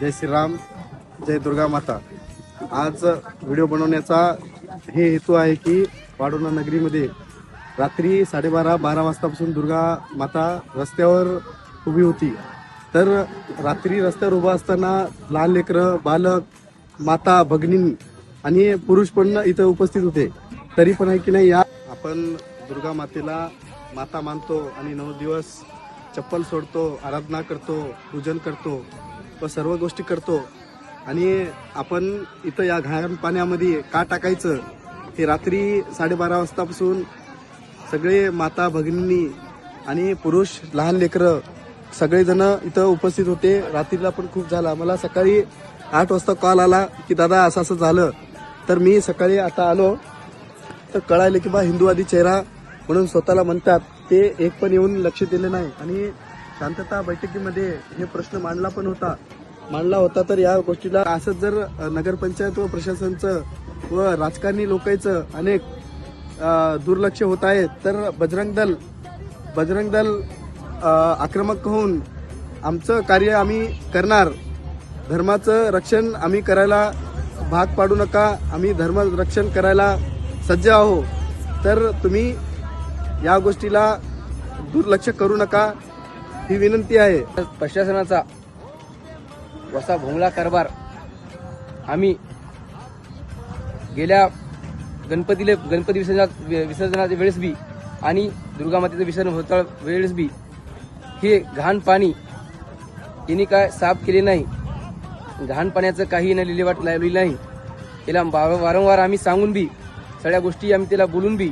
जय श्रीराम जय दुर्गा माता. आज व्हिडिओ बनवण्याचा हे हेतू आहे की वाडोना नगरीमध्ये रात्री साडेबारा बारा वाजतापासून दुर्गा माता रस्त्यावर उभी होती. तर रात्री रस्त्यावर उभा असताना लहान लेकरं बालक माता भगिनी आणि पुरुष पण इथं उपस्थित होते. तरी पण आहे की नाही या आपण दुर्गा मातेला माता मानतो आणि नऊ दिवस चप्पल सोडतो आराधना करतो पूजन करतो व सर्व गोष्टी करतो. आणि आपण इथं या घाण पाण्यामध्ये का टाकायचं? हे रात्री साडेबारा वाजतापासून सगळे माता भगिनी आणि पुरुष लहान लेकरं सगळेजण इथं उपस्थित होते. रात्रीला पण खूप झाला. मला सकाळी आठ वाजता कॉल आला की दादा असं असं झालं. तर मी सकाळी आता आलो. तर कळायलं की बा हिंदूवादी चेहरा म्हणून स्वतःला म्हणतात ते एक पण येऊन लक्ष दिले नाही. आणि शांतता बैठकीमध्ये हे प्रश्न मांडला पण होता. मांडला होता तर या गोष्टीला असंच जर नगरपंचायत व प्रशासनचं व राजकारणी लोकांचं अनेक दुर्लक्ष होत आहे तर बजरंग दल बजरंग दल आक्रमक होऊन आमचं कार्य आम्ही करणार. धर्माचं रक्षण आम्ही करायला भाग पाडू नका. आम्ही धर्म रक्षण करायला सज्ज आहो तर तुम्ही या गोष्टीला दुर्लक्ष करू नका. ही विनंती आहे. प्रशासनाचा वसा भोंगला कारभार आम्ही गेल्या गणपतीले गणपती विसर्जनात विसर्जनाच्या वेळेस बी आणि दुर्गा मातेचं विसर्जन होता वेळेस बी हे घाण पाणी यांनी काय साफ केले नाही. घाण पाण्याचं काही नाही लिलेवाट लावली नाही. त्याला वारंवार आम्ही सांगून बी सगळ्या गोष्टी आम्ही त्याला बोलून बी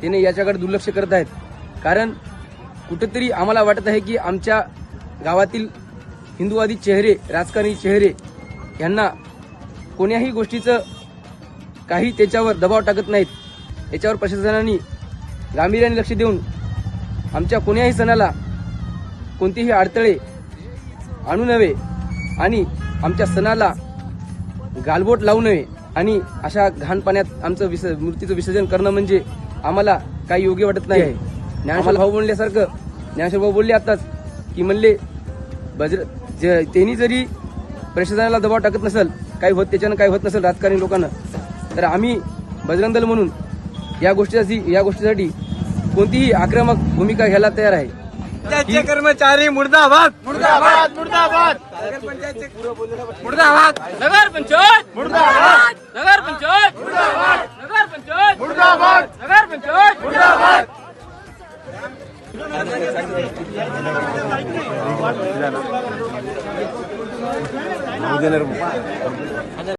त्याने याच्याकडे दुर्लक्ष करत आहेत. कारण कुठेतरी आम्हाला वाटत आहे की आमच्या गावातील हिंदूवादी चेहरे राजकारणी चेहरे यांना कोण्याही गोष्टीचं काही त्याच्यावर दबाव टाकत नाहीत. याच्यावर प्रशासनाने गांभीर्याने लक्ष देऊन आमच्या कोण्याही सणाला कोणतेही अडथळे आणू नये आणि आमच्या सणाला गालबोट लावू नये आणि अशा घाण पाण्यात आमचं विस मूर्तीचं विसर्जन करणं म्हणजे आम्हाला काही योग्य वाटत नाही. आहे ज्ञानेश्वर भाऊ बोलल्यासारखं ज्ञानेश्वर भाऊ बोलले आताच की म्हणले बजर ज- त्यांनी जरी प्रशासनाला दबाव टाकत नसेल काही होत त्याच्यानं काही होत नसेल राजकारणी लोकांना तर आम्ही बजरंग दल म्हणून या गोष्टीसाठी या गोष्टीसाठी कोणतीही आक्रमक भूमिका घ्यायला तयार आहे. पंचायतचे कर्मचारी मुर्दाबाद. मुर्दाबाद मुर्दाबाद. मुर्दाबाद. नगर पंचायत मुर्दाबाद नगर पंचायत मुर्दाबाद नगर पंचायत मुर्दाबाद नगर पंचायत मुर्दाबाद